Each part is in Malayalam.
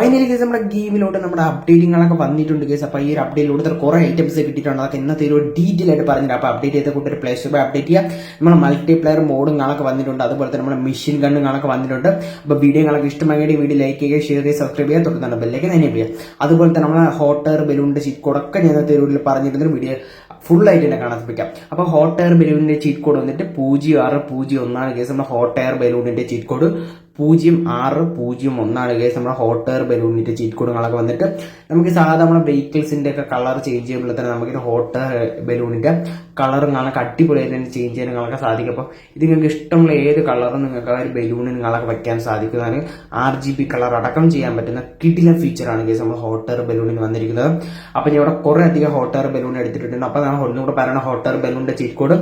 ഫൈനലി കേസ് നമ്മുടെ ഗെയിമിലോട്ട് നമ്മുടെ അപ്ഡേറ്റിങ്ങളൊക്കെ വന്നിട്ടുണ്ട് കേസ് അപ്പോൾ ഈ ഒരു അപ്ഡേറ്റിലൂടെ കുറേ ഐറ്റംസ് കിട്ടിയിട്ടുണ്ട്. അതൊക്കെ ഇന്നത്തെ ഒരു ഡീറ്റെയിൽ ആയിട്ട് പറഞ്ഞിട്ട് അപ്പോൾ അപ്ഡേറ്റ് ചെയ്ത കൂട്ടർ പ്ലേ സ്റ്റോറിൽ അപ്ഡേറ്റ് ചെയ്യുക നമ്മൾ മൾട്ടി പ്ലെയർ മോഡും കാണൊക്കെ വന്നിട്ടുണ്ട്. അതുപോലെ തന്നെ നമ്മുടെ മെഷീൻ ഗണ്ണും കാണൊക്കെ വന്നിട്ടുണ്ട്. അപ്പോൾ വീഡിയോകളൊക്കെ ഇഷ്ടമായെങ്കിൽ വീഡിയോ ലൈക്ക് ചെയ്യുക ഷെയർ ചെയ്യുക സബ്സ്ക്രൈബ് ചെയ്യുക. തുടങ്ങുന്ന ബെല്ലേക്ക് തന്നെ ചെയ്യുക അതുപോലെ തന്നെ നമ്മുടെ ഹോട്ടർ ബലൂണിന്റെ ചീറ്റ് കോഡൊക്കെ ഞാൻ ഇന്നത്തെ ഒരു പറഞ്ഞിട്ടുണ്ട് വീഡിയോ ഫുൾ ആയിട്ട് തന്നെ കാണാൻ ശ്രമിക്കാം. അപ്പോൾ ഹോട്ട് എയർ ബലൂണിന്റെ ചീറ്റ് കോഡ് വന്നിട്ട് പൂജ്യം ആറ് പൂജ്യം ഒന്നാണ് കേസ് നമ്മുടെ ഹോട്ട് എയർ ബലൂണിന്റെ ചീറ്റ് കോഡ് പൂജ്യം ആറ് പൂജ്യം ഒന്നാണ്. കേസ് നമ്മുടെ ഹോട്ട് എയർ ബലൂണിന്റെ ചീറ്റ് കൊടുങ്ങളൊക്കെ വന്നിട്ട് നമുക്ക് സാധാരണ നമ്മുടെ വെഹിക്കിൾസിന്റെ ഒക്കെ കളർ ചേഞ്ച് ചെയ്യുമ്പോൾ തന്നെ നമുക്ക് ഹോട്ട് എയർ ബലൂണിന്റെ കളറും കാണാൻ അടിപൊളിയായിട്ട് തന്നെ ചേഞ്ച് ചെയ്യാനൊക്കെ സാധിക്കും. അപ്പോൾ ഇത് നിങ്ങൾക്ക് ഇഷ്ടമുള്ള ഏത് കളറും നിങ്ങൾക്ക് ആ ഒരു ബലൂണിന് നിങ്ങളൊക്കെ വയ്ക്കാൻ സാധിക്കുന്നതാണ്. ആർ ജി ബി കളർ അടക്കം ചെയ്യാൻ പറ്റുന്ന കിടിലൻ ഫീച്ചറാണ് കേസ് നമ്മൾ ഹോട്ട് എയർ ബലൂണിന് വന്നിരിക്കുന്നത്. അപ്പോൾ ഞാൻ ഇവിടെ കുറേ അധികം ഹോട്ട് എയർ ബലൂൺ എടുത്തിട്ടുണ്ട്. അപ്പോൾ ഞാൻ ഒന്നുകൂടെ പറയുന്ന ഹോട്ട് എയർ ബലൂണിന്റെ ചീറ്റ് കോഡ്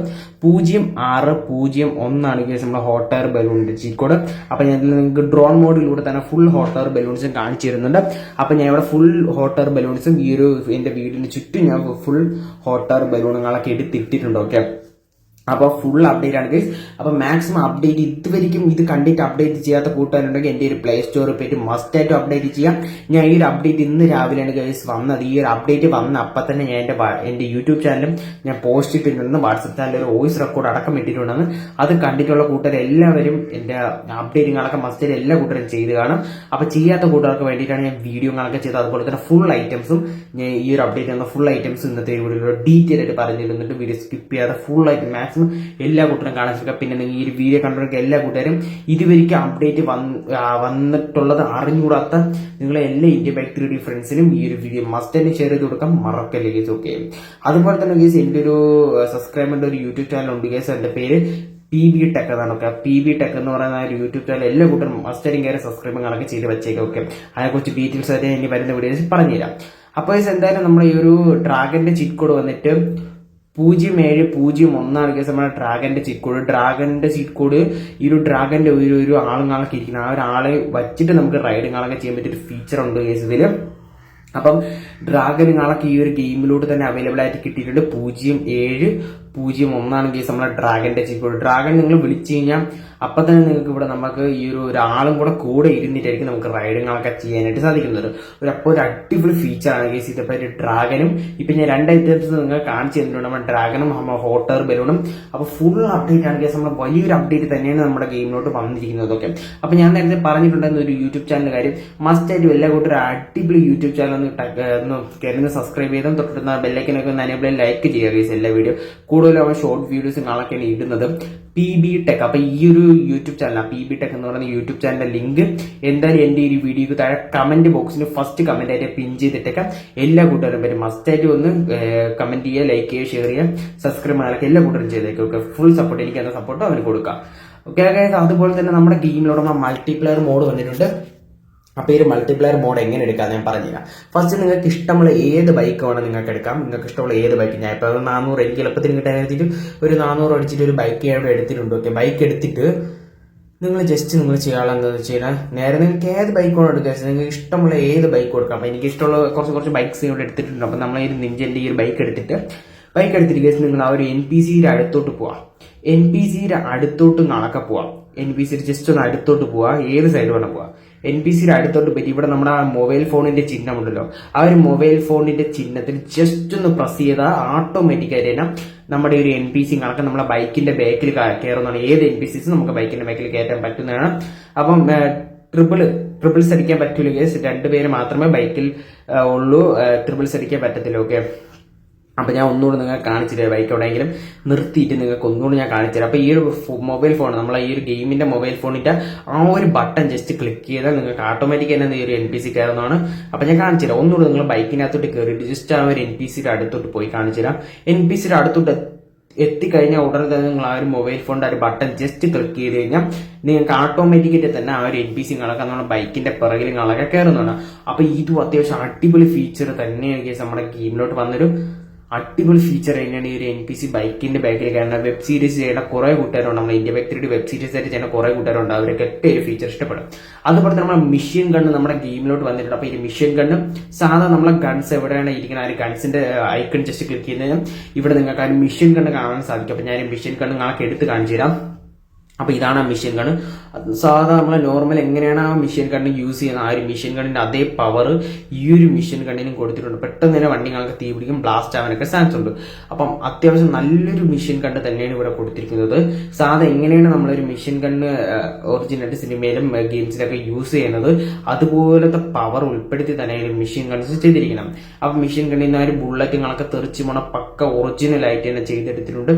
പൂജ്യം ആറ് പൂജ്യം ഒന്നാണ് കേസ് നമ്മൾ ഹോട്ട് എയർ ബലൂണിന്റെ ചീറ്റ് കോഡ് അപ്പോൾ ഞാൻ നിങ്ങൾക്ക് ഡ്രോൺ മോഡിലൂടെ തന്നെ ഫുൾ ഹോട്ട് എയർ ബലൂൺസും കാണിച്ചു തരുന്നുണ്ട്. അപ്പോൾ ഞാൻ ഇവിടെ ഫുൾ ഹോട്ട് എയർ ബലൂൺസും ഈ ഒരു എന്റെ വീടിന് ചുറ്റും ഞാൻ ഫുൾ ഹോട്ട് എയർ ബലൂണുകളൊക്കെ എടുത്തിട്ടിട്ടുണ്ട് ഓക്കെ അപ്പോൾ ഫുൾ അപ്ഡേറ്റ് ആണ് ഗൈസ് അപ്പോൾ മാക്സിമം അപ്ഡേറ്റ് ഇതുവരെയും ഇത് കണ്ടിട്ട് അപ്ഡേറ്റ് ചെയ്യാത്ത കൂട്ടുകാരുണ്ടെങ്കിൽ എന്റെ ഒരു പ്ലേ സ്റ്റോറിൽ പോയിട്ട് മസ്റ്റ് ആയിട്ട് അപ്ഡേറ്റ് ചെയ്യാം. ഞാൻ ഈ ഒരു അപ്ഡേറ്റ് ഇന്ന് രാവിലെയാണ് ഗൈസ് വന്നത്. ഈ ഒരു അപ്ഡേറ്റ് വന്ന അപ്പം തന്നെ ഞാൻ എന്റെ എന്റെ യൂട്യൂബ് ചാനലും ഞാൻ പോസ്റ്റ് ചെയ്തിട്ടുണ്ടെന്ന് വാട്സപ്പ് ചാനലിൽ ഒരു വോയിസ് റെക്കോർഡ് അടക്കം ഇട്ടിട്ടുണ്ടെന്ന്. അത് കണ്ടിട്ടുള്ള കൂട്ടുകാർ എല്ലാവരും എന്റെ അപ്ഡേറ്റുകളൊക്കെ മസ്റ്റ് എല്ലാ കൂട്ടുകാരും ചെയ്ത് കാണും. അപ്പോൾ ചെയ്യാത്ത കൂട്ടുകാർക്ക് വേണ്ടിയിട്ടാണ് ഞാൻ വീഡിയോകളൊക്കെ ചെയ്തത്. അതുപോലെ തന്നെ ഫുൾ ഐറ്റംസും ഞാൻ ഈ ഒരു അപ്ഡേറ്റ് വന്ന ഫുൾ ഐറ്റംസ് ഇന്നത്തെ വീഡിയോയിൽ ഡീറ്റെയിൽ ആയിട്ട് പറഞ്ഞിരുന്നിട്ട് വീഡിയോ സ്കിപ്പ് ചെയ്യാതെ ഫുൾ ആയിട്ട് മാക്സിമം എല്ലാ കൂട്ടരും കാണാൻ ശ്രമിക്കുക. പിന്നെ നിങ്ങൾ ഈ ഒരു വീഡിയോ കണ്ടിട്ടുള്ള എല്ലാ കൂട്ടുകാരും ഇതുവരെയ്ക്ക് അപ്ഡേറ്റ് വന്ന് വന്നിട്ടുള്ളത് അറിഞ്ഞുകൂടാത്ത നിങ്ങളെ എല്ലാ ഇന്ത്യ ത്രീ ഫ്രണ്ട്സിനും ഈ ഒരു വീഡിയോ മസ്റ്റ് തന്നെ ഷെയർ ചെയ്ത് കൊടുക്കാം. മറക്കല്ലേ ഗേസ് ഓക്കെ അതുപോലെ തന്നെ ഗേസ് എന്റെ ഒരു സബ്സ്ക്രൈബറിന്റെ ഒരു യൂട്യൂബ് ചാനൽ ഉണ്ട് ഗേസ് എന്റെ പേര് പി ബി ടെക് എന്നാണ് ഓക്കെ പി ബി ടെക് എന്ന് പറയുന്ന ഒരു യൂട്യൂബ് ചാനൽ എല്ലാ കൂട്ടരും മസ്റ്ററിങ് കയറി സബ്സ്ക്രൈബുകളൊക്കെ ചെയ്ത് വെച്ചേക്കാം ഓക്കെ അതിനെക്കുറിച്ച് ഡീറ്റെയിൽസ് ആയിട്ട് ഇനി വരുന്ന വീഡിയോസ് പറഞ്ഞുതരാം. അപ്പോൾ എന്തായാലും നമ്മൾ ഈ ഒരു ഡ്രാഗന്റെ ചിറ്റ് കോഡ് വന്നിട്ട് പൂജ്യം ഏഴ് പൂജ്യം ഒന്നാണ് കേസ്. നമ്മുടെ ഡ്രാഗന്റെ ചീറ്റ് കോഡ് ഡ്രാഗന്റെ ചീറ്റ് കോഡ് ഈ ഒരു ഡ്രാഗന്റെ ഒരു ഒരു ആളുകളൊക്കെ ഇരിക്കുന്ന ആ ഒരാളെ വച്ചിട്ട് നമുക്ക് റൈഡിങ്ങളൊക്കെ ചെയ്യാൻ പറ്റിയൊരു ഫീച്ചർ ഉണ്ട് കേസ് ഇതിൽ അപ്പം ഡ്രാഗനുകളൊക്കെ ഈ ഒരു ഗെയിമിലൂടെ തന്നെ അവൈലബിൾ ആയിട്ട് കിട്ടിയിട്ടുണ്ട്. പൂജ്യം ഏഴ് പൂജ്യം ഒന്നാണ് കേസ് നമ്മളെ ഡ്രാഗന്റെ ചിപ്പ് ഡ്രാഗൺ നിങ്ങൾ വിളിച്ചു കഴിഞ്ഞാൽ അപ്പൊ തന്നെ നിങ്ങൾക്ക് ഇവിടെ നമുക്ക് ഈ ഒരു ഒരാളും കൂടെ കൂടെ ഇരുന്നിട്ടായിരിക്കും നമുക്ക് റൈഡിങ്ങളൊക്കെ ചെയ്യാനായിട്ട് സാധിക്കുന്നത്. ഒരു അപ്പോൾ ഒരു അടിപൊളി ഫീച്ചറാണ് കേസ് ഇതിപ്പോ ഒരു ഡ്രാഗനും ഇപ്പൊ ഞാൻ രണ്ട് ഐറ്റംസ് നിങ്ങൾ കാണിച്ചു തന്നിട്ടുണ്ട്. നമ്മുടെ ഡ്രാഗനും നമ്മുടെ ഹോട്ടർ ബലൂണും അപ്പൊ ഫുൾ അപ്ഡേറ്റ് ആണ് കേസ് നമ്മൾ വലിയൊരു അപ്ഡേറ്റ് തന്നെയാണ് നമ്മുടെ ഗെയിമിലോട്ട് വന്നിരിക്കുന്നത്. ഒക്കെ അപ്പൊ ഞാൻ നേരത്തെ പറഞ്ഞിട്ടുണ്ടായിരുന്ന ഒരു യൂട്യൂബ് ചാനൽ കാര്യം. മസ്റ്റ് ആയിട്ട് എല്ലാ കൂട്ടരും അടിപൊളി യൂട്യൂബ് ചാനൽ ഒന്ന് കയറുന്ന സബ്സ്ക്രൈബ് ചെയ്തും തൊട്ടിരുന്ന ബെല്ലൈക്കനൊക്കെ ഒന്ന് അനേബിൾ ലൈക്ക് ചെയ്യുക കേസ് എല്ലാ വീഡിയോ കൂടുതലും അവൻ ഷോർട്ട് വീഡിയോസും കാണൊക്കെയാണ് ഇടുന്നത്. പി ബി ടെക് അപ്പൊ ഈ ഒരു YouTube channel P B tech എന്ന് പറയുന്ന യൂട്യൂബ് ചാനലിന്റെ ലിങ്ക് എന്തായാലും എന്റെ ഈ വീഡിയോക്ക് താഴെ കമന്റ് ബോക്സിന് ഫസ്റ്റ് കമന്റ് ആയിട്ട് പിൻ ചെയ്തിട്ടേക്കാം. എല്ലാ കൂട്ടുകാരും വരും മസ്റ്റായിട്ട് ഒന്ന് കമന്റ് ചെയ്യുക ലൈക്ക് ചെയ്യുക ഷെയർ ചെയ്യുക സബ്സ്ക്രൈബ് ചെയ്യാനൊക്കെ എല്ലാ കൂട്ടരും ചെയ്തേക്കും ഓക്കെ ഫുൾ സപ്പോർട്ട് എനിക്ക് എന്ന സപ്പോർട്ട് അവന് കൊടുക്കാം. ഓക്കെ അതുപോലെ തന്നെ നമ്മുടെ ഗെയിമിലോട് മൾട്ടിപ്ലെയർ മോഡ് വന്നിട്ടുണ്ട്. അപ്പോൾ ഈ ഒരു മൾട്ടിപ്ലയർ മോഡ് എങ്ങനെ എടുക്കാം ഞാൻ പറഞ്ഞുതരാം. ഫസ്റ്റ് നിങ്ങൾക്ക് ഇഷ്ടമുള്ള ഏത് ബൈക്ക് വേണം നിങ്ങൾക്ക് എടുക്കാം. നിങ്ങൾക്ക് ഇഷ്ടമുള്ള ഏത് ബൈക്ക് ഞാൻ ഇപ്പോൾ നാനൂറ് എനിക്ക് എളുപ്പത്തിന് കിട്ടാൻ എടുത്തിട്ട് ഒരു നാനൂറ് അടിച്ചിട്ട് ഒരു ബൈക്ക് ഞാൻ എടുത്തിട്ടുണ്ട് ഓക്കെ ബൈക്ക് എടുത്തിട്ട് നിങ്ങൾ ജസ്റ്റ് നിങ്ങൾ ചെയ്യാനുള്ള എന്താണെന്ന് വെച്ച് കഴിഞ്ഞാൽ നേരെ നിങ്ങൾക്ക് ഏത് ബൈക്ക് വേണം എടുക്കുക നിങ്ങൾക്ക് ഇഷ്ടമുള്ള ഏത് ബൈക്ക് കൊടുക്കാം. അപ്പോൾ എനിക്ക് ഇഷ്ടമുള്ള കുറച്ച് കുറച്ച് ബൈക്ക്സ് ഇവിടെ എടുത്തിട്ടുണ്ട്. അപ്പോൾ നമ്മൾ ഈ നിഞ്ചന്റെ ഈ ഒരു ബൈക്ക് എടുത്തിട്ട് ബൈക്ക് എടുത്തിരിക്കുക നിങ്ങൾ ആ ഒരു എൻ പി സിയുടെ അടുത്തോട്ട് പോവാം. എൻ പി സിയുടെ അടുത്തോട്ട് നടക്ക പോവാം. എൻ പി സിയുടെ ജസ്റ്റ് ഒന്ന് അടുത്തോട്ട് പോവാം. ഏത് സൈഡ് വേണം പോവാം. എൻ പി സിയുടെ അടുത്തോട്ട് പറ്റി. ഇവിടെ നമ്മുടെ ആ മൊബൈൽ ഫോണിന്റെ ചിഹ്നം ഉണ്ടല്ലോ ആ ഒരു മൊബൈൽ ഫോണിന്റെ ചിഹ്നത്തിൽ ജസ്റ്റ് ഒന്ന് പ്രസ് ചെയ്താൽ ഓട്ടോമാറ്റിക് ആയിട്ട് തന്നെ നമ്മുടെ ഒരു എൻ പി സി കണക്ക് നമ്മളെ ബൈക്കിന്റെ ബാക്കിൽ കയറുന്നതാണ് ഏത് എൻ പി സിസ് നമുക്ക് ബൈക്കിന്റെ ബാക്കിൽ കയറ്റാൻ പറ്റുന്നതാണ്. അപ്പം ട്രിപ്പിൾ ട്രിപ്പിൾസ് അടിക്കാൻ പറ്റൂല രണ്ടുപേര് മാത്രമേ ബൈക്കിൽ ഉള്ളൂ. ട്രിപ്പിൾസ് അടിക്കാൻ പറ്റത്തില്ല ഓക്കെ അപ്പൊ ഞാൻ ഒന്നുകൂടി നിങ്ങൾ കാണിച്ചു തരാം ബൈക്ക് എവിടെയെങ്കിലും നിർത്തിയിട്ട് നിങ്ങൾക്ക് ഒന്നുകൂടി ഞാൻ കാണിച്ചു തരാം അപ്പൊ ഈ ഒരു മൊബൈൽ ഫോൺ നമ്മളെ ഈ ഒരു ഗെയിമിന്റെ മൊബൈൽ ഫോണിന്റെ ആ ഒരു ബട്ടൺ ജസ്റ്റ് ക്ലിക്ക് ചെയ്താൽ നിങ്ങൾക്ക് ഓട്ടോമാറ്റിക് തന്നെ ഈ ഒരു എൻ പി സി കയറുന്നതാണ്. അപ്പൊ ഞാൻ കാണിച്ചു തരാം ഒന്നുകൂടി നിങ്ങൾ ബൈക്കിനകത്തോട്ട് കയറിയിട്ട് ജസ്റ്റ് ആ ഒരു എൻ പി സിയുടെ അടുത്തോട്ട് പോയി കാണിച്ചു തരാം എൻ പി സിയുടെ അടുത്തോട്ട് എത്തിക്കഴിഞ്ഞാൽ ഉടനെ തന്നെ നിങ്ങൾ ആ ഒരു മൊബൈൽ ഫോണിന്റെ ആ ഒരു ബട്ടൺ ജസ്റ്റ് ക്ലിക്ക് ചെയ്ത് കഴിഞ്ഞാൽ നിങ്ങൾക്ക് ഓട്ടോമാറ്റിക്കായിട്ട് തന്നെ ആ ഒരു എൻ പി സി കളൊക്കെ നമ്മുടെ ബൈക്കിന്റെ പിറകിൽ കളൊക്കെ കയറുന്നതാണ്. അപ്പൊ ഇതും അത്യാവശ്യം അടിപൊളി ഫീച്ചർ തന്നെയാണ് നമ്മുടെ ഗെയിമിലോട്ട് വന്നൊരു അടിപൊളി ഫീച്ചർ തന്നെയാണ് ഈ ഒരു എൻ പി സി ബൈക്കിന്റെ ബാക്കിൽ കാരണം വെബ് സീരീസ് ചെയ്യുന്ന കുറെ കൂട്ടുകാരുണ്ട്. നമ്മൾ ഇന്ത്യ ബൈക്ക് വെബ് സീരീസ് ആയിട്ട് ചെയ്യുന്ന കുറെ കൂട്ടുകാരുണ്ട്. അവരൊക്കെ ഒരു ഫീച്ചർ ഇഷ്ടപ്പെടും. അതുപോലെ തന്നെ നമ്മുടെ മിഷ്യൻ ഗണ്ണ് നമ്മുടെ ഗെയിമിലോട്ട് വന്നിട്ടുണ്ട്. അപ്പോൾ ഈ മിഷ്യൻ ഗണ്ണ് സാധാരണ നമ്മളെ ഗൺസ് എവിടെയാണ് ഇരിക്കുന്നത് ആ ഒരു ഗൺസിന്റെ ഐക്കൺ ജസ്റ്റ് ക്ലിക്ക് ചെയ്യുന്നതിന് ഇവിടെ നിങ്ങൾക്ക് ആ ഒരു മിഷ്യൻ ഗണ്ണ് കാണാൻ സാധിക്കും. അപ്പോൾ ഞാൻ മിഷ്യൻ ഗണ്ണ് നിങ്ങൾക്ക് എടുത്ത് കാണിച്ചു തരാം അപ്പൊ ഇതാണ് ആ മെഷീൻ ഗൺ സാധാരണ നമ്മളെ നോർമൽ എങ്ങനെയാണ് ആ മെഷീൻ ഗണ്ണ് യൂസ് ചെയ്യുന്നത് ആ ഒരു മെഷീൻ ഗണ്ണിന്റെ അതേ പവർ ഈ ഒരു മെഷീൻ ഗണ്ണിനും കൊടുത്തിട്ടുണ്ട്. പെട്ടെന്ന് തന്നെ വണ്ടികൾക്ക് തീ പിടിക്കും ബ്ലാസ്റ്റ് ആവാനൊക്കെ ചാൻസ് ഉണ്ട്. അപ്പം അത്യാവശ്യം നല്ലൊരു മെഷീൻ ഗണ്ണ് തന്നെയാണ് ഇവിടെ കൊടുത്തിരിക്കുന്നത്. സാധാരണ എങ്ങനെയാണ് നമ്മളൊരു മെഷീൻ ഗണ്ണ് ഒറിജിനൽ സിനിമയിലും ഗെയിംസിലൊക്കെ യൂസ് ചെയ്യുന്നത്? അതുപോലത്തെ പവർ ഉൾപ്പെടുത്തി തന്നെയാണ് മെഷീൻ ഗൺസ് ചെയ്തിരിക്കണം. അപ്പൊ മെഷീൻ ഗണ്ണിൽ നിന്ന് ആ ഒരു ബുള്ളറ്റുകളൊക്കെ തെറിച്ച് പോണ പക്ക ഒറിജിനൽ ആയിട്ട് തന്നെ ചെയ്തെടുത്തിട്ടുണ്ട്.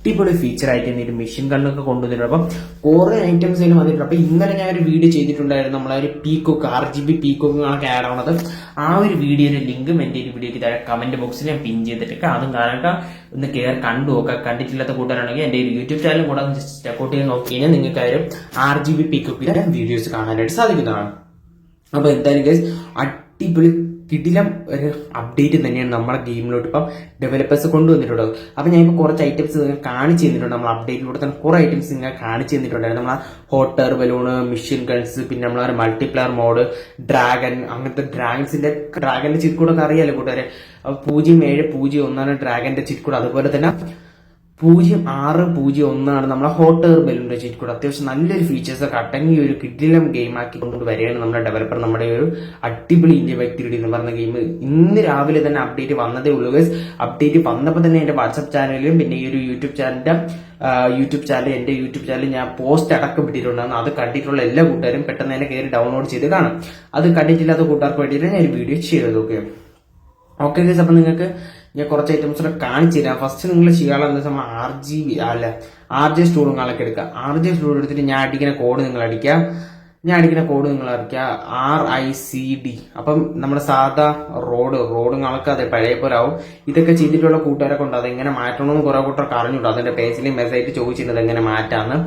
അടിപൊളി ഫീച്ചർ ആയിട്ട് തന്നെ മെഷീൻ ഗണ്ണൊക്കെ കൊണ്ടുവന്നിട്ടുണ്ട്. അപ്പം കുറെ ഐറ്റംസ് അതിലും വന്നിട്ടുണ്ട്. അപ്പൊ ഇന്നലെ ഞാൻ ഒരു വീഡിയോ ചെയ്തിട്ടുണ്ടായിരുന്നു. നമ്മളെ ഒരു പീക്കോക്ക് ആർ ജി ബി പീക്കോക്കുകളൊക്കെ ആഡ് ആവണത്. ആ ഒരു വീഡിയോയുടെ ലിങ്കും എന്റെ ഒരു വീഡിയോക്ക് താഴെ കമന്റ് ബോക്സിൽ ഞാൻ പിൻ ചെയ്തിട്ടൊക്കെ. അതും കാരണം ഒന്ന് കയറി കണ്ടു നോക്കുക കണ്ടിട്ടില്ലാത്ത കൂട്ടുകാരാണെങ്കിൽ എന്റെ ഒരു യൂട്യൂബ് ചാനൽ കൂടെ ജസ്റ്റ് ചെക്കൗട്ട് ചെയ്ത് നോക്കി കഴിഞ്ഞാൽ നിങ്ങൾക്ക് ആരും ആർ ജി ബി പീക്കോക്കിന്റെ വീഡിയോസ് കാണാനായിട്ട് സാധിക്കുന്നതാണ്. അപ്പോൾ എന്തായാലും ഗൈസ് അടിപൊളി കിടിലം ഒരു അപ്ഡേറ്റ് തന്നെയാണ് നമ്മുടെ ഗെയിമിലോട്ട് ഇപ്പം ഡെവലപ്പേഴ്സ് കൊണ്ടുവന്നിട്ടുള്ളത്. അപ്പൊ ഞാൻ ഇപ്പോൾ കുറച്ച് ഐറ്റംസ് നിങ്ങൾ കാണിച്ചു തന്നിട്ടുണ്ട്. നമ്മൾ അപ്ഡേറ്റിലൂടെ തന്നെ കുറെ ഐറ്റംസ് നിങ്ങൾ കാണിച്ചു തന്നിട്ടുണ്ടായിരുന്നു. നമ്മളെ hotter air balloon mission guns പിന്നെ നമ്മളെ മൾട്ടിപ്ലെയർ മോഡ് ഡ്രാഗൺ അങ്ങനത്തെ ഡ്രാഗൺസിന്റെ ഡ്രാഗന്റെ ചിരിക്കൂടൊക്കെ അറിയാലോ കൂട്ടുകാരെ? പൂജ്യം ഏഴ് പൂജ്യം ഒന്നാണ് ഡ്രാഗന്റെ ചിരിക്കൂട്. അതുപോലെ തന്നെ പൂജ്യം ആറ് പൂജ്യം ഒന്നാണ്. നമ്മളെ ഹോട്ട് എയർ ചീറ്റ് കൂടെ അത്യാവശ്യം നല്ലൊരു ഫീച്ചേഴ്സ് ഒക്കെ അടങ്ങിയ ഒരു കിഡിലം ഗെയിം ആക്കി കൊണ്ടുകൊണ്ട് വരികയാണ് നമ്മുടെ ഡെവലപ്പർ നമ്മുടെ ഒരു അടിപൊളി ഇന്ത്യ വ്യക്തി എന്ന് പറഞ്ഞ ഗെയിം ഇന്ന് രാവിലെ തന്നെ അപ്ഡേറ്റ് വന്നതേ ഉള്ളൂ ഗൈസ് അപ്ഡേറ്റ് വന്നപ്പോൾ തന്നെ എന്റെ വാട്സപ്പ് ചാനലിലും പിന്നെ ഈ ഒരു യൂട്യൂബ് ചാനലിന്റെ യൂട്യൂബ് ചാനൽ എന്റെ യൂട്യൂബ് ചാനൽ ഞാൻ പോസ്റ്റ് അടക്കം ഇട്ടിട്ടുണ്ടായിരുന്നു. അത് കണ്ടിട്ടുള്ള എല്ലാ കൂട്ടുകാരും പെട്ടെന്ന് തന്നെ കയറി ഡൗൺലോഡ് ചെയ്ത് കാണാം. അത് കണ്ടിട്ടില്ലാത്ത കൂട്ടുകാർക്ക് വേണ്ടിയിട്ട് ഞാൻ ഒരു വീഡിയോ ചെയ്തത് ഓക്കെ ഓക്കെ ഗൈസ് അപ്പൊ നിങ്ങൾക്ക് ഞാൻ കുറച്ച് ഐറ്റംസ് കൂടെ കാണിച്ചു തരാം. ഫസ്റ്റ് നിങ്ങൾ ചെയ്യാനുള്ള സമയം ആർ ജി അല്ല ആർ ജെ സ്റ്റൂളുകളൊക്കെ എടുക്കുക. ആർ ജെ സ്റ്റൂൾ എടുത്തിട്ട് ഞാൻ അടിക്കുന്ന കോഡ് നിങ്ങൾ അടിക്കുക. ഞാൻ അടിക്കുന്ന കോഡ് നിങ്ങൾ അറിയിക്കുക. ആർ ഐ സി ഡി അപ്പം നമ്മുടെ സാധാ റോഡ് റോഡ് അളക്കാതെ പഴയ പോലെ ആവും. ഇതൊക്കെ ചെയ്തിട്ടുള്ള കൂട്ടുകാരെ കൊണ്ട് അതെങ്ങനെ മാറ്റണമെന്ന് കുറെ കൂട്ടർക്ക് അറിഞ്ഞുണ്ട് അതിന്റെ പേജിൽ മെസ്സേജ് ചോദിച്ചിട്ടുണ്ട് എങ്ങനെ മാറ്റാന്ന്.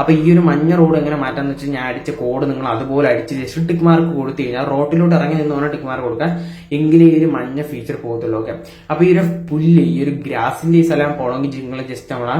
അപ്പൊ ഈ ഒരു മഞ്ഞ റോഡ് എങ്ങനെ മാറ്റാന്ന് വെച്ചാൽ ഞാൻ അടിച്ച കോഡ് നിങ്ങൾ അതുപോലെ അടിച്ച് ജസ്റ്റ് ടിക്ക് മാർക്ക് കൊടുത്തു കഴിഞ്ഞാൽ റോട്ടിലോട്ട് ഇറങ്ങി നിന്ന് വേണം ടിക്ക് മാർക്ക് കൊടുക്കാൻ എങ്കിലും ഈ ഒരു മഞ്ഞ ഫീച്ചർ പോകത്തുള്ളൂ. ഓക്കെ അപ്പൊ ഈ ഒരു പുല്ല് ഈ ഒരു ഗ്രാസിന്റെ ഈ സ്ഥലം പോകണമെങ്കിൽ നിങ്ങൾ ജസ്റ്റ് നമ്മളെ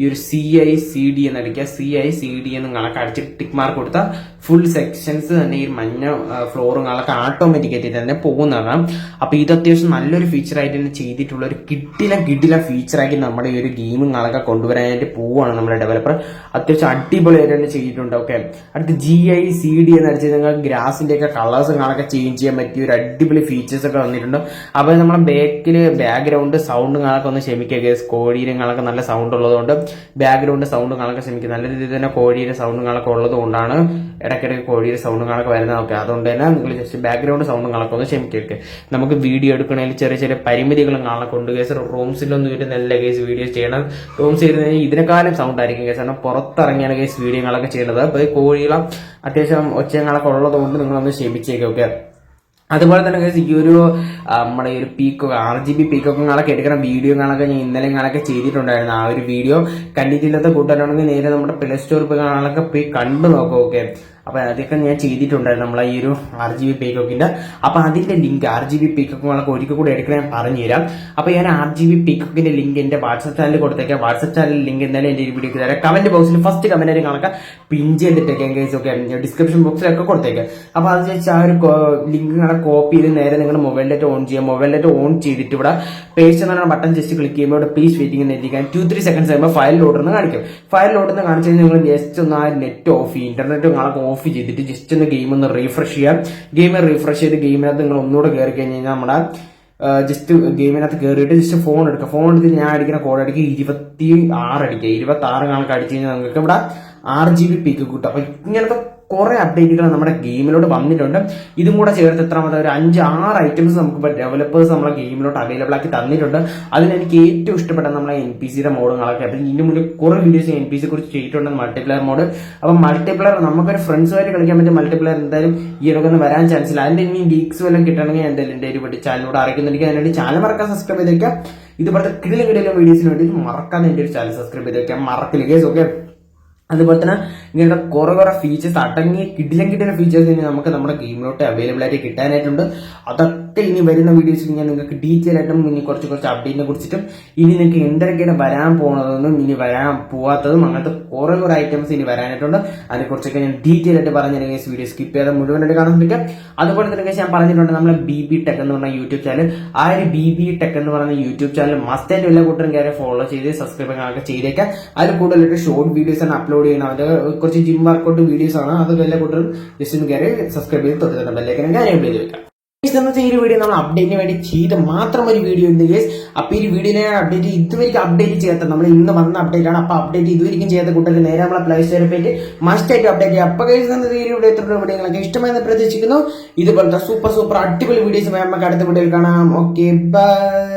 ഈ ഒരു സി ഐ സി ഡി എന്ന് അടിക്കുക. സി ഐ സി ഡി എന്ന് കണക്ക് അടിച്ചിട്ട് ടിക്ക് മാർക്ക് കൊടുത്താൽ ഫുൾ സെക്ഷൻസ് തന്നെ ഈ മഞ്ഞ ഫ്ലോറും ഓട്ടോമാറ്റിക് ആയിട്ട് തന്നെ പോകുന്നതാണ്. അപ്പൊ ഇത് അത്യാവശ്യം നല്ലൊരു ഫീച്ചർ ആയിട്ട് തന്നെ ചെയ്തിട്ടുള്ള ഒരു കിട്ടില കിട്ടില ഫീച്ചർ ആക്കി നമ്മുടെ ഈ ഒരു ഗെയിമും കണക്കെ കൊണ്ടുവരാനായിട്ട് പോവുകയാണ് നമ്മുടെ ഡെവലപ്പർ അത്യാവശ്യം അടിപൊളിയായിട്ട് തന്നെ ചെയ്തിട്ടുണ്ട്. ഓക്കെ അടുത്ത് ജി ഐ സി ഡി എന്ന് അടിച്ച് നിങ്ങൾക്ക് ഗ്രാസിന്റെ ഒക്കെ കളേഴ്സും കാണൊക്കെ ചേഞ്ച് ചെയ്യാൻ പറ്റിയ ഒരു അടിപൊളി ഫീച്ചേഴ്സ് ഒക്കെ വന്നിട്ടുണ്ട്. അപ്പോൾ നമ്മുടെ ബാക്കിൽ ബാക്ക്ഗ്രൗണ്ട് സൗണ്ടും കാണൊക്കെ ഒന്ന് ക്ഷമിക്കുക കോഴിയിലും കണക്കെ നല്ല സൗണ്ട് ഉള്ളതുകൊണ്ട് ബാക്ക്ഗ്രൗണ്ട് സൗണ്ടും കാണൊക്കെ ക്ഷമിക്കുക. നല്ല രീതിയിൽ തന്നെ കോഴിയുടെ സൗണ്ട് കാണൊക്കെ ഉള്ളത് കൊണ്ടാണ് ഇടയ്ക്കിടയ്ക്ക് കോഴിയുടെ സൗണ്ടുകളൊക്കെ വരുന്നതൊക്കെ അതുകൊണ്ട് തന്നെ നിങ്ങൾ ജസ്റ്റ് ബാക്ക്ഗ്രൗണ്ട് സൗണ്ട് കണക്കെ ഒന്ന് ക്ഷമിക്കുക നമുക്ക് വീഡിയോ എടുക്കണതിൽ ചെറിയ ചെറിയ പരിമിതികളും കാണാൻ കൊണ്ട് കേസ് റൂംസിലൊന്നും നല്ല കേസ് വീഡിയോ ചെയ്യണം റൂംസ് ഇരുന്ന് ഇതിനെക്കാളും സൗണ്ട് ആയിരിക്കും കേസ് കാരണം പുറത്തിറങ്ങിയാണ് കേസ് വീഡിയോകളൊക്കെ ചെയ്യുന്നത്. അപ്പോൾ കോഴികളും അത്യാവശ്യം ഒച്ചങ്ങളൊക്കെ ഉള്ളത് കൊണ്ട് നിങ്ങളൊന്ന് ക്ഷമിച്ചേക്കും ഓക്കെ അതുപോലെ തന്നെ കേസ് ഈ ഒരു നമ്മുടെ ഈ ഒരു പീക്ക് ആർ ജി ബി പീക്കോങ്ങളൊക്കെ എടുക്കുന്ന വീഡിയോ കാണൊക്കെ ഞാൻ ഇന്നലെ കാണൊക്കെ ചെയ്തിട്ടുണ്ടായിരുന്നു. ആ ഒരു വീഡിയോ കണ്ടിട്ടില്ലാത്ത കൂട്ടുകാരാണെങ്കിൽ നേരെ നമ്മുടെ പ്ലേ സ്റ്റോർ പോയി കാണാനൊക്കെ പോയി കണ്ടു നോക്കുക ഓക്കെ അപ്പൊ അതൊക്കെ ഞാൻ ചെയ്തിട്ടുണ്ടായിരുന്നു നമ്മളെ ഈ ഒരു ആർ ജി ബി പീക്കോക്കിന്റെ അപ്പൊ അതിന്റെ ലിങ്ക് ആർ ജി ബി പീക്കോക്കുകളൊക്കെ ഒരിക്കൽ കൂടി എടുക്കാൻ ഞാൻ പറഞ്ഞുതരാം. അപ്പോൾ ഞാൻ ആർ ജി ബി പീക്കോക്കിന്റെ ലിങ്ക് എന്റെ വാട്സപ്പ് ചാനലിൽ കൊടുത്തേക്കാം. വാട്സപ്പ് ചാനലിൽ ലിങ്ക് എന്തായാലും എന്റെ ഈ വീഡിയോക്ക് തരാം. കമന്റ് ബോക്സിൽ ഫസ്റ്റ് കമന്റ് കണക്കാം പിൻ ചെയ്തിട്ടേക്കാം കേസ് ഒക്കെ ഡിസ്ക്രിപ്ഷൻ ബോക്സിലൊക്കെ കൊടുത്തേക്കാം. അപ്പോൾ അത് വെച്ച് ആ ഒരു ലിങ്ക് ഇങ്ങനെ കോപ്പി ചെയ്ത് നേരെ നിങ്ങൾ മൊബൈൽ ഓൺ ചെയ്യാം. മൊബൈൽ ഓൺ ചെയ്തിട്ട് ഇവിടെ പേജ് എന്ന് ബട്ടൺ ജസ്റ്റ് ക്ലിക്ക് ചെയ്യുമ്പോൾ ഇവിടെ പേജ് വെയിറ്റിംഗ് എന്ന് എത്തിക്കാൻ ടു ത്രീ സെക്കൻഡ്സ് കഴിയുമ്പോൾ ഫയൽ ലോഡർന്ന് കാണിക്കും. ഫയൽ ലോഡർന്ന് കാണിച്ചു കഴിഞ്ഞാൽ നിങ്ങൾ ജസ്റ്റ് ഒന്ന് ആ നെറ്റ് ഓഫ് ഇന്റർനെറ്റ് നിങ്ങളൊക്കെ ഓഫ് ചെയ്തിട്ട് ജസ്റ്റ് ഒന്ന് ഗെയിം ഒന്ന് റീഫ്രഷ് ചെയ്യാം. ഗെയിം റീഫ്രഷ് ചെയ്ത് ഗെയിമിനകത്ത് നിങ്ങൾ ഒന്നുകൂടെ കയറി കഴിഞ്ഞ് കഴിഞ്ഞാൽ നമ്മുടെ ജസ്റ്റ് ഗെയിമിനകത്ത് കയറിയിട്ട് ജസ്റ്റ് ഫോൺ എടുക്കുക ഫോൺ എടുത്ത് ഞാൻ അടിക്കുന്ന കോഡ് അടിക്കുക ഇരുപത്തി ആറ് അടിക്കുക. ഇരുപത്തി ആറ് കണക്ക് അടിച്ചു കഴിഞ്ഞാൽ നിങ്ങൾക്ക് ഇവിടെ ആറ് ജി ബി പിക്ക് കിട്ടും. അപ്പൊ ഇങ്ങനത്തെ കുറെ അപ്ഡേറ്റുകൾ നമ്മുടെ ഗെയിമിലോട്ട് വന്നിട്ടുണ്ട്. ഇതും കൂടെ ചേർത്ത് എത്രാമത്തെ ഒരു അഞ്ച് ആറ് ഐറ്റംസ് നമുക്ക് ഇപ്പോൾ ഡെവലപ്പേഴ്സ് നമ്മളെ ഗെയിമിലോട്ട് അവൈലബിൾ ആക്കി തന്നിട്ടുണ്ട്. അതിന് എനിക്ക് ഏറ്റവും ഇഷ്ടപ്പെട്ട നമ്മളെ എൻ പി സിയുടെ മോഡുകളൊക്കെ അപ്പം ഇതിന് മുന്നേ കുറെ വീഡിയോസ് എൻ പി സിയെ കുറിച്ച് ചെയ്തിട്ടുണ്ട് മൾട്ടിപ്ലെയർ മോഡ് അപ്പം മൾട്ടിപ്ലെയർ നമുക്കൊരു ഫ്രണ്ട്സുമായിട്ട് കളിക്കാൻ പറ്റിയ മൾട്ടിപ്ലെയർ എന്തായാലും ഈ ഇടയ്ക്ക് ഒന്നും വരാൻ ചാൻസ് ഇല്ല. അതിന്റെ ഇനി ലീക്സ് വല്ലതും കിട്ടണമെങ്കിൽ എന്തായാലും എന്റെ ഒരു ചാനലിലൂടെ അറിയിക്കുന്നുണ്ടെങ്കിൽ അതിനുവേണ്ടി ചാനൽ മറക്കാൻ സബ്സ്ക്രൈബ് ചെയ്തേക്കാം. ഇതുപോലത്തെ കിടിലും കിടിലും വീഡിയോസിന് വേണ്ടി മറക്കാൻ എന്റെ ഒരു ചാനൽ സബ്സ്ക്രൈബ് ചെയ്തേക്കാം. മറക്കില്ല കേസ് ഓക്കെ അതുപോലെ തന്നെ ഇങ്ങനത്തെ കുറെ കുറെ ഫീച്ചേഴ്സ് അടങ്ങി കിടിലം കിട്ടിയ ഫീച്ചേഴ്സ് ഇനി നമുക്ക് നമ്മുടെ ഗെയിമിലോട്ട് അവൈലബിൾ ആയിട്ട് കിട്ടാനായിട്ടുണ്ട്. അതൊക്കെ ഇനി വരുന്ന വീഡിയോസിൽ ഞാൻ നിങ്ങൾക്ക് ഡീറ്റെയിൽ ആയിട്ടും ഇനി കുറച്ച് കുറച്ച് അപ്ഡേറ്റിനെ കുറിച്ചിട്ടും ഇനി നിങ്ങൾക്ക് എന്തൊക്കെയാണ് വരാൻ പോകുന്നതെന്നും ഇനി വരാൻ പോവാത്തതും അങ്ങനത്തെ കുറേ കുറെ ഐറ്റംസ് ഇനി വരാനായിട്ടുണ്ട്. അതിനെക്കുറിച്ചൊക്കെ ഞാൻ ഡീറ്റെയിൽ ആയിട്ട് പറഞ്ഞു ഗൈസ് വീഡിയോ സ്കിപ്പ് ചെയ്യാതെ മുഴുവനായിട്ട് കാണാൻ പറ്റും അതുപോലെ തന്നെ ഞാൻ പറഞ്ഞിട്ടുണ്ട് നമ്മളെ ബി ബി ടെക് എന്ന് പറഞ്ഞ യൂട്യൂബ് ചാനൽ ആ ഒരു ബി ബി ടെക് എന്ന് പറയുന്ന യൂട്യൂബ് ചാനൽ മസ്റ്റ് ആയിട്ട് എല്ലാ കൂട്ടരും കയറി ഫോളോ ചെയ്ത് സബ്സ്ക്രൈബ് ഒക്കെ ചെയ്തേക്കാം. അതിൽ കൂടുതലായിട്ട് ഷോർട്ട് വീഡിയോസ് ആണ് അപ്ലോഡ് ചെയ്യുന്നത്. അതിന്റെ കുറച്ച് ജിം വർക്കൗട്ട് വീഡിയോസ് ആണ്. അതൊക്കെ എല്ലാ കൂട്ടരും ജസ്റ്റ് കയറി സബ്സ്ക്രൈബ് ചെയ്ത് തൊട്ട് തന്നെ ഞാൻ കാര്യം വെക്കാം. ഇന്നത്തെ ഈ വീഡിയോ നമ്മൾ അപ്ഡേറ്റിന് വേണ്ടി ചെയ്ത മാത്രം ഒരു വീഡിയോ ഉണ്ട് ഗേസ് അപ്പൊ ഈ വീഡിയോനെ അപ്ഡേറ്റ് ഇതുവരെ അപ്ഡേറ്റ് ചെയ്യാത്ത നമ്മൾ ഇന്ന് വന്ന അപ്ഡേറ്റ് ആണ്. അപ്പൊ അപ്ഡേറ്റ് ഇതുവരെയും ചെയ്യാത്ത കൂട്ടത്തിൽ നേരെ നമ്മളെ പ്ലേ സ്റ്റോറിൽ പോയിട്ട് മസ്റ്റ് ആയിട്ട് അപ്ഡേറ്റ് ചെയ്യാം. അപ്പൊ ഗേസ് ഇന്നത്തെ ഈ വീഡിയോ എത്ര വീഡിയോകളൊക്കെ ഇഷ്ടമായെന്ന് പ്രതീക്ഷിക്കുന്നു. ഇതുപോലത്തെ സൂപ്പർ സൂപ്പർ അടിപൊളി വീഡിയോസ് നമുക്ക് അടുത്ത വീഡിയോയിൽ കാണാം. Okay bye